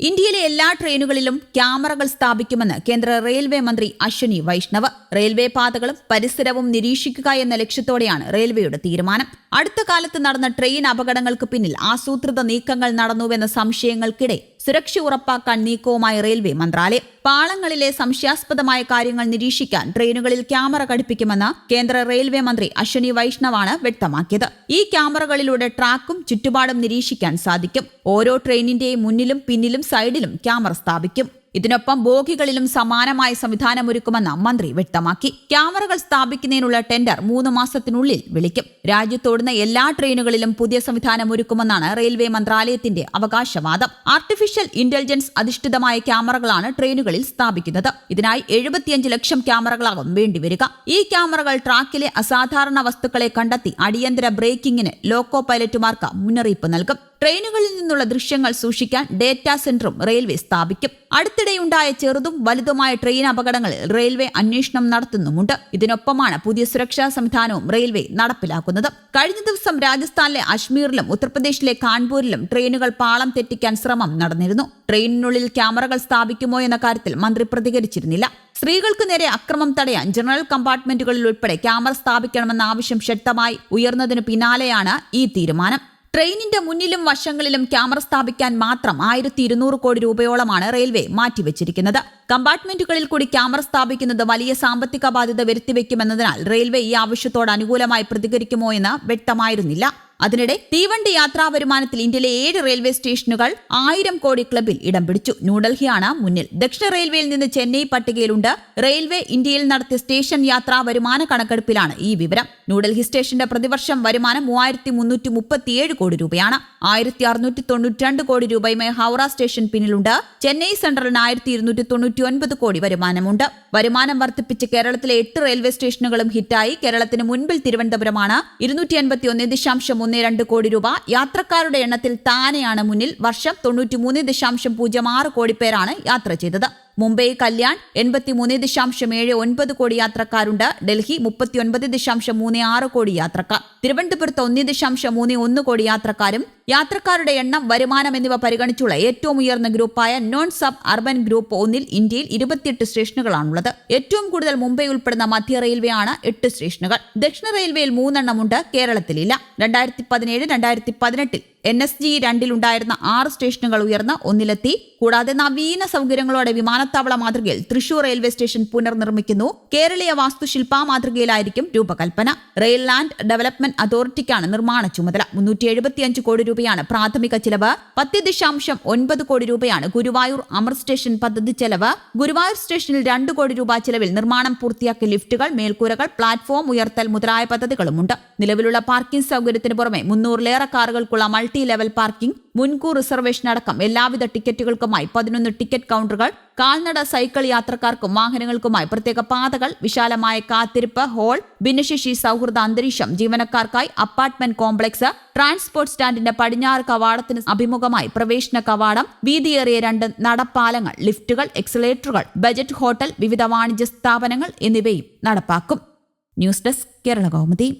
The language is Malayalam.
ഇന്ത്യയിലെ എല്ലാ ട്രെയിനുകളിലും ക്യാമറകൾ സ്ഥാപിക്കുമെന്ന് കേന്ദ്ര റെയിൽവേ മന്ത്രി അശ്വനി വൈഷ്ണവ്. റെയിൽവേ പാതകളും പരിസരവും നിരീക്ഷിക്കുക എന്ന ലക്ഷ്യത്തോടെയാണ് റെയിൽവേയുടെ തീരുമാനം. അടുത്ത കാലത്ത് നടന്ന ട്രെയിൻ അപകടങ്ങൾക്ക് പിന്നിൽ ആസൂത്രിത നീക്കങ്ങൾ നടന്നുവെന്ന സംശയങ്ങൾക്കിടെ സുരക്ഷ ഉറപ്പാക്കാൻ നീക്കവുമായി റെയിൽവേ മന്ത്രാലയം. പാളങ്ങളിലെ സംശയാസ്പദമായ കാര്യങ്ങൾ നിരീക്ഷിക്കാൻ ട്രെയിനുകളിൽ ക്യാമറ ഘടിപ്പിക്കുമെന്ന് കേന്ദ്ര റെയിൽവേ മന്ത്രി അശ്വനി വൈഷ്ണവാണ് വ്യക്തമാക്കിയത്. ഈ ക്യാമറകളിലൂടെ ട്രാക്കും ചുറ്റുപാടും നിരീക്ഷിക്കാൻ സാധിക്കും. ഓരോ ട്രെയിനിന്റെയും മുന്നിലും പിന്നിലും സൈഡിലും ക്യാമറ സ്ഥാപിക്കും. ഇതിനൊപ്പം ബോഗികളിലും സമാനമായ സംവിധാനമൊരുക്കുമെന്ന് മന്ത്രി വ്യക്തമാക്കി. ക്യാമറകൾ സ്ഥാപിക്കുന്നതിനുള്ള ടെൻഡർ മൂന്ന് മാസത്തിനുള്ളിൽ വിളിക്കും. രാജ്യത്തോടുന്ന എല്ലാ ട്രെയിനുകളിലും പുതിയ സംവിധാനം ഒരുക്കുമെന്നാണ് റെയിൽവേ മന്ത്രാലയത്തിന്റെ അവകാശവാദം. ആർട്ടിഫിഷ്യൽ ഇന്റലിജൻസ് അധിഷ്ഠിതമായ ക്യാമറകളാണ് ട്രെയിനുകളിൽ സ്ഥാപിക്കുന്നത്. ഇതിനായി എഴുപത്തിയഞ്ച് ലക്ഷം ക്യാമറകളാകും വേണ്ടിവരിക. ഈ ക്യാമറകൾ ട്രാക്കിലെ അസാധാരണ വസ്തുക്കളെ കണ്ടെത്തി അടിയന്തര ബ്രേക്കിംഗിന് ലോക്കോ പൈലറ്റുമാർക്ക് മുന്നറിയിപ്പ് നൽകും. ട്രെയിനുകളിൽ നിന്നുള്ള ദൃശ്യങ്ങൾ സൂക്ഷിക്കാൻ ഡേറ്റാ സെന്ററും റെയിൽവേ സ്ഥാപിക്കും. അടുത്തിടെയുണ്ടായ ചെറുതും വലുതുമായ ട്രെയിൻ അപകടങ്ങളിൽ റെയിൽവേ അന്വേഷണം നടത്തുന്നുമുണ്ട്. ഇതിനൊപ്പമാണ് പുതിയ സുരക്ഷാ സംവിധാനവും റെയിൽവേ നടപ്പിലാക്കുന്നത്. കഴിഞ്ഞ ദിവസം രാജസ്ഥാനിലെ അജ്മീറിലും ഉത്തർപ്രദേശിലെ കാൺപൂരിലും ട്രെയിനുകൾ പാളം തെറ്റിക്കാൻ ശ്രമം നടന്നിരുന്നു. ട്രെയിനിനുള്ളിൽ ക്യാമറകൾ സ്ഥാപിക്കുമോ എന്ന കാര്യത്തിൽ മന്ത്രി പ്രതികരിച്ചിരുന്നില്ല. സ്ത്രീകൾക്ക് നേരെ അക്രമം തടയാൻ ജനറൽ കമ്പാർട്ട്മെന്റുകളിൽ ഉൾപ്പെടെ ക്യാമറ സ്ഥാപിക്കണമെന്ന ആവശ്യം ശക്തമായി ഉയർന്നതിനു പിന്നാലെയാണ് ഈ തീരുമാനം. ട്രെയിനിന്റെ മുന്നിലും വശങ്ങളിലും ക്യാമറ സ്ഥാപിക്കാൻ മാത്രം ആയിരത്തി ഇരുന്നൂറ് കോടി രൂപയോളമാണ് റെയിൽവേ മാറ്റിവെച്ചിരിക്കുന്നത്. കമ്പാർട്ട്മെന്റുകളിൽ കൂടി ക്യാമറ സ്ഥാപിക്കുന്നത് വലിയ സാമ്പത്തിക ബാധ്യത വരുത്തിവെക്കുമെന്നതിനാൽ റെയിൽവേ ഈ ആവശ്യത്തോട് അനുകൂലമായി പ്രതികരിക്കുമോ എന്ന് വ്യക്തമായിരുന്നില്ല. അതിനിടെ തീവണ്ടി യാത്രാ വരുമാനത്തിൽ ഇന്ത്യയിലെ ഏഴ് റെയിൽവേ സ്റ്റേഷനുകൾ ആയിരം കോടി ക്ലബിൽ ഇടം പിടിച്ചു. ന്യൂഡൽഹിയാണ് മുന്നിൽ. ദക്ഷിണ റെയിൽവേയിൽ നിന്ന് ചെന്നൈ പട്ടികയിലുണ്ട്. റെയിൽവേ ഇന്ത്യയിൽ നടത്തിയ സ്റ്റേഷൻ യാത്രാ വരുമാന കണക്കെടുപ്പിലാണ് ഈ വിവരം. ന്യൂഡൽഹി സ്റ്റേഷന്റെ പ്രതിവർഷം വരുമാനം മൂവായിരത്തി മുന്നൂറ്റി മുപ്പത്തിയേഴ് കോടി രൂപയാണ്. ആയിരത്തി അറുന്നൂറ്റി തൊണ്ണൂറ്റി രണ്ട് കോടി രൂപയുമായി ഹൗറ സ്റ്റേഷൻ പിന്നിലുണ്ട്. ചെന്നൈ സെൻട്രലിന് ആയിരത്തി ഇരുന്നൂറ്റി തൊണ്ണൂറ്റി ഒൻപത് കോടി വരുമാനമുണ്ട്. വരുമാനം വർദ്ധിപ്പിച്ച് കേരളത്തിലെ എട്ട് റെയിൽവേ സ്റ്റേഷനുകളും ഹിറ്റായി. കേരളത്തിന് മുൻപിൽ തിരുവനന്തപുരമാണ്. ഇരുന്നൂറ്റി എൺപത്തി ഒന്ന് ദശാംശം ഒന്ന് രണ്ട് കോടി രൂപ. യാത്രക്കാരുടെ എണ്ണത്തിൽ താനെയാണ് മുന്നിൽ. വർഷം തൊണ്ണൂറ്റിമൂന്ന് ദശാംശം പൂജ്യം ആറ് കോടി പേരാണ് യാത്ര ചെയ്തത്. മുംബൈ കല്യാൺ എൺപത്തിമൂന്ന് ദശാംശം ഏഴ് ഒൻപത് കോടി യാത്രക്കാരുണ്ട്. ഡൽഹി മുപ്പത്തിയൊൻപത് ദശാംശം മൂന്ന് ആറ് കോടി യാത്രക്കാർ. തിരുവനന്തപുരത്ത് ഒന്ന് ദശാംശം മൂന്ന് ഒന്ന് കോടി യാത്രക്കാരും യാത്രക്കാരുടെ എണ്ണം വരുമാനം എന്നിവ പരിഗണിച്ചുള്ള ഏറ്റവും ഉയർന്ന ഗ്രൂപ്പായ നോൺ സബ് അർബൻ ഗ്രൂപ്പ് ഒന്നിൽ ഇന്ത്യയിൽ ഇരുപത്തിയെട്ട് സ്റ്റേഷനുകളാണുള്ളത്. ഏറ്റവും കൂടുതൽ മുംബൈ ഉൾപ്പെടുന്ന മധ്യ റെയിൽവേ ആണ് എട്ട് സ്റ്റേഷനുകൾ. ദക്ഷിണ റെയിൽവേയിൽ മൂന്നെണ്ണമുണ്ട് കേരളത്തിലില്ല. രണ്ടായിരത്തി പതിനേഴ് രണ്ടായിരത്തി പതിനെട്ടിൽ എൻ എസ് ജി രണ്ടിലുണ്ടായിരുന്ന ആറ് സ്റ്റേഷനുകൾ ഉയർന്ന് ഒന്നിലെത്തി. കൂടാതെ നവീന സൗകര്യങ്ങളോടെ വിമാനത്താവള മാതൃകയിൽ തൃശൂർ റെയിൽവേ സ്റ്റേഷൻ പുനർനിർമ്മിക്കുന്നു. കേരളീയ വാസ്തുശില്പ മാതൃകയിലായിരിക്കും രൂപകൽപ്പന. റെയിൽ ലാൻഡ് ഡെവലപ്മെന്റ് അതോറിറ്റിക്കാണ് നിർമ്മാണ ചുമതല. മുന്നൂറ്റി എഴുപത്തിയഞ്ച് കോടി രൂപയാണ് പ്രാഥമിക ചിലവ്. പത്ത് ദശാംശം ഒൻപത് കോടി രൂപയാണ് ഗുരുവായൂർ അമർ സ്റ്റേഷൻ പദ്ധതി ചെലവ്. ഗുരുവായൂർ സ്റ്റേഷനിൽ രണ്ട് കോടി രൂപ ചെലവിൽ നിർമ്മാണം പൂർത്തിയാക്കിയ ലിഫ്റ്റുകൾ മേൽക്കൂരകൾ പ്ലാറ്റ്ഫോം ഉയർത്തൽ മുതലായ പദ്ധതികളുമുണ്ട്. നിലവിലുള്ള പാർക്കിംഗ് സൗകര്യത്തിന് പുറമെ മുന്നൂറിലേറെ കാറുകൾക്കുള്ള മൾട്ടി ലെവൽ പാർക്കിംഗ് മുൻകൂർ റിസർവേഷൻ അടക്കം എല്ലാവിധ ടിക്കറ്റുകൾക്കുമായി പതിനൊന്ന് ടിക്കറ്റ് കൗണ്ടറുകൾ കാൽനട സൈക്കിൾ യാത്രക്കാർക്കും വാഹനങ്ങൾക്കുമായി പ്രത്യേക പാതകൾ വിശാലമായ കാത്തിരിപ്പ് ഹോൾ ഭിന്നശേഷി സൗഹൃദ അന്തരീക്ഷം ജീവനക്കാർക്കായി അപ്പാർട്ട്മെന്റ് കോംപ്ലക്സ് ട്രാൻസ്പോർട്ട് സ്റ്റാൻഡിന്റെ പടിഞ്ഞാറ് കവാടത്തിന് അഭിമുഖമായി പ്രവേശന കവാടം വീതിയേറിയ രണ്ട് നടപ്പാലങ്ങൾ ലിഫ്റ്റുകൾ എക്സലേറ്ററുകൾ ബജറ്റ് ഹോട്ടൽ വിവിധ വാണിജ്യ സ്ഥാപനങ്ങൾ എന്നിവയും നടപ്പാക്കും. News desk Kerala Kaumudi.